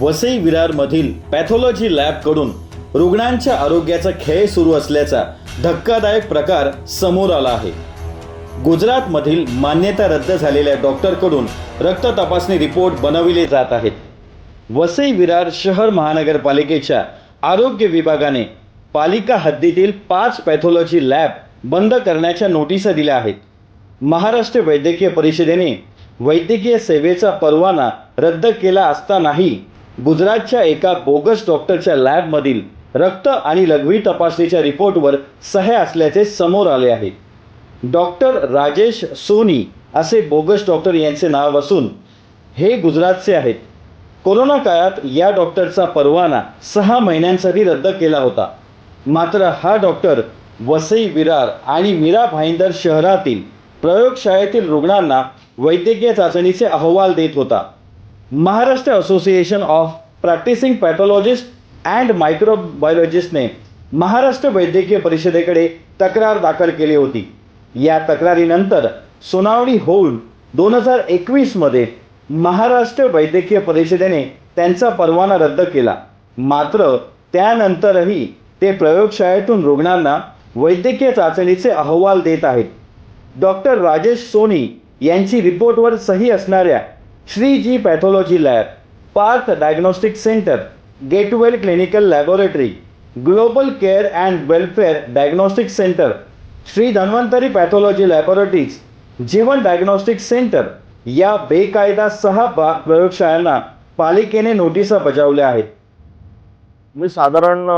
Vasai विरारमधील pathology लॅबकडून रुग्णांच्या आरोग्याचा खेळ सुरू असल्याचा धक्कादायक प्रकार समोर आला आहे. गुजरातमधील मान्यता रद्द झालेल्या डॉक्टरकडून रक्त तपासणी रिपोर्ट बनविले जात आहेत. वसई विरार शहर महानगरपालिकेच्या आरोग्य विभागाने पालिका हद्दीतील पाच पॅथॉलॉजी लॅब बंद करण्याच्या नोटिसा दिल्या आहेत. महाराष्ट्र वैद्यकीय परिषदेने वैद्यकीय सेवेचा परवाना रद्द केला असतानाही गुजरातच्या एका बोगस डॉक्टरच्या लॅबमधील रक्त आणि लघवी तपासणीच्या रिपोर्टवर सह्या असल्याचे समोर आले आहे. डॉक्टर राजेश सोनी असे बोगस डॉक्टर यांचे नाव असून हे गुजरातचे आहेत. कोरोना काळात या डॉक्टरचा परवाना सहा महिन्यांसाठी रद्द केला होता. मात्र हा डॉक्टर वसई विरार आणि मीरा भाईंदर शहरातील प्रयोगशाळेतील रुग्णांना वैद्यकीय चाचणीचे अहवाल देत होता. Maharashtra association of practising pathologist and मायक्रोबायोलॉजिस्टने Maharashtra वैद्यकीय परिषदेकडे तक्रार दाखल केली होती. या तक्रारीनंतर सुनावणी होऊन दोन हजार एकवीसमध्ये महाराष्ट्र वैद्यकीय परिषदेने त्यांचा परवाना रद्द केला. मात्र त्यानंतरही ते प्रयोगशाळेतून रुग्णांना वैद्यकीय चाचणीचे अहवाल देत आहेत. डॉक्टर राजेश सोनी यांची रिपोर्टवर सही असणाऱ्या Shri ji pathology lab Parth diagnostic centre Getwell clinical laboratory global care and welfare diagnostic centre Shri Dhanvantari pathology laboratories Jeevan diagnostic centre या बेकायदा सहा बा प्रयोगशाळांना पालिकेने नोटिसा बजावल्या आहेत. मी साधारण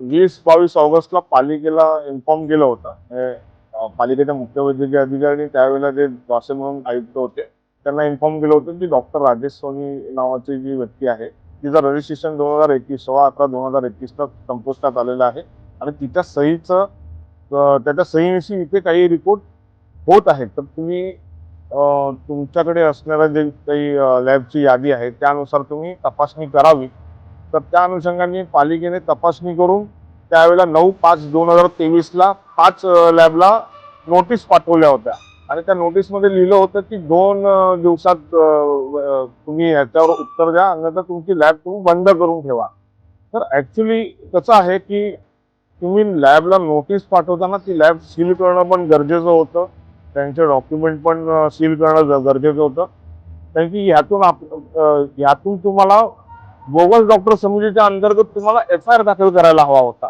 वीस बावीस ऑगस्टला पालिकेला इन्फॉर्म केलं होतं. हे, मुख्य वैद्यकीय अधिकारी त्यावेळेला ते वासे म्हणून आयुक्त होते. त्यांना इन्फॉर्म केलं होतं की डॉक्टर राजेश सोनी नावाची जी व्यक्ती आहे तिचं रजिस्ट्रेशन दोन हजार एकवीस सोळा अकरा दोन हजार एकवीसला संपुष्टात आलेलं आहे. आणि तिच्या सहीचं त्याच्या सहीनिशी इथे काही रिपोर्ट होत आहेत. तर तुम्ही तुमच्याकडे असणाऱ्या जे काही लॅबची यादी आहे त्यानुसार तुम्ही तपासणी करावी. तर त्या अनुषंगाने पालिकेने तपासणी करून त्यावेळेला नऊ पाच दोन हजार तेवीसला पाच लॅबला नोटीस पाठवल्या होत्या. आणि त्या नोटीसमध्ये लिहिलं होतं की दोन दिवसात तुम्ही याच्यावर उत्तर द्या अन्यथा तुमची लॅब तुम्ही बंद करून ठेवा. तर ॲक्च्युली कसं आहे की तुम्ही लॅबला नोटीस पाठवताना ती लॅब सील करणं पण गरजेचं होतं. त्यांचे डॉक्युमेंट पण सील करणं गरजेचं होतं. कारण की ह्यातून आप यातून ह्यातून तुम्हाला बोगस डॉक्टर समितीच्या अंतर्गत तुम्हाला एफ आय आर दाखल करायला हवा होता.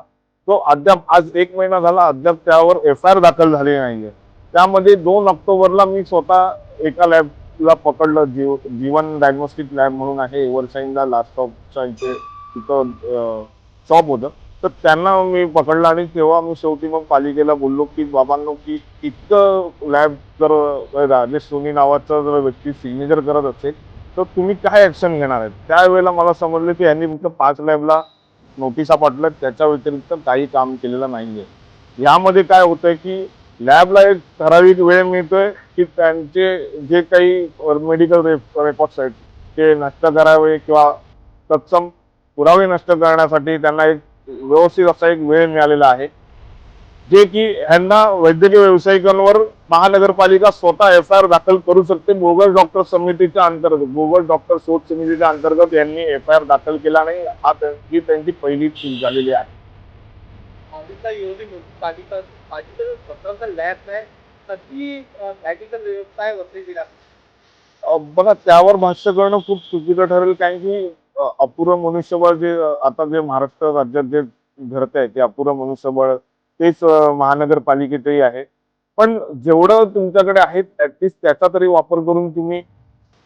तो अद्याप आज एक महिना झाला अद्याप त्यावर एफ आय आर दाखल झाली नाहीये. त्यामध्ये दोन ऑक्टोबरला मी स्वतः एका लॅबला पकडलं जीव जीवन डायग्नोस्टिक लॅब म्हणून आहे एव्हरशाईनला लास्ट ऑफच्या इथे तिथं शॉप होतं. तर त्यांना मी पकडलं आणि तेव्हा मी शेवटी मग पालिकेला बोललो की बाबांनो की इतकं लॅब जर राजेश सोनी नावाचा जर व्यक्ती सिग्नेचर करत असेल तर तुम्ही काय ऍक्शन घेणार आहेत? त्यावेळेला मला समजलं की यांनी फक्त पाच लॅबला नोटिसा पाठल्या त्याच्या व्यतिरिक्त काही काम केलेलं नाही आहे यामध्ये काय होतंय की लॅबला एक ठराविक वेळ मिळतोय की त्यांचे जे काही मेडिकल रेकॉर्ड्स आहेत ते नष्ट करावे किंवा तत्सम पुरावे नष्ट करण्यासाठी त्यांना एक व्यवस्थित असा एक वेळ मिळालेला आहे. जे की ह्यांना वैद्यकीय व्यावसायिकांवर महानगरपालिका स्वतः एफ आय आर दाखल करू शकते. बोगस डॉक्टर समितीच्या अंतर्गत बोगस डॉक्टर शोध समितीच्या अंतर्गत यांनी एफ आय आर दाखल केला नाही. हा ही त्यांची पहिली चूक झालेली आहे. ऑफिसला विरोधी पालिका पालिकेचं स्वतःचा लॅब नाही तर ती मेडिकल व्यवस्था आहे वसई बघा त्यावर भाष्य करणं खूप चुकीचं ठरेल कारण की अ, अपुरं मनुष्यबळ जे आता जे महाराष्ट्र राज्यात जे घडत आहे ते अपुरं मनुष्यबळ तेच महानगरपालिकेतही आहे. पण जेवढं तुमच्याकडे आहे ऍटलिस्ट त्याचा तरी वापर करून तुम्ही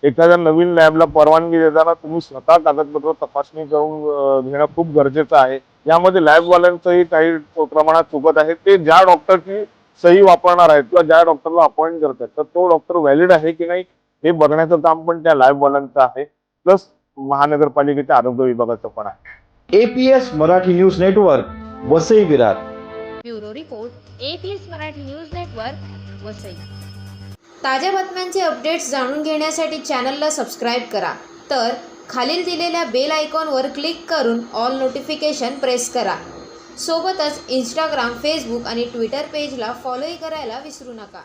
एखाद्या नवीन लॅबला परवानगी देताना तुम्ही स्वतः कागदपत्र तपासणी करून घेणं खूप गरजेचं आहे. यामध्ये लॅबवाल्यांचंही काही प्रमाणात चुकत आहे. ते ज्या डॉक्टरची सही वापरणार आहेत किंवा ज्या डॉक्टरला अपॉइंट करतात तर तो डॉक्टर व्हॅलिड आहे की नाही हे बघण्याचं काम पण त्या लॅबवाल्यांचं आहे. प्लस महानगरपालिकेच्या आरोग्य विभागाचं पण आहे. A P S Marathi news network Vasai Virar. Bureau report APS Marathi news network Vasai. ताज्या बातम्यांचे अपडेट्स जाणून घेण्यासाठी चॅनलला सबस्क्राईब करा. तर खालील दिलेल्या बेल आयकॉनवर क्लिक करून ऑल नोटिफिकेशन प्रेस करा. सोबतच इंस्टाग्राम फेसबुक आणि ट्विटर पेजला फॉलोही करायला विसरू नका.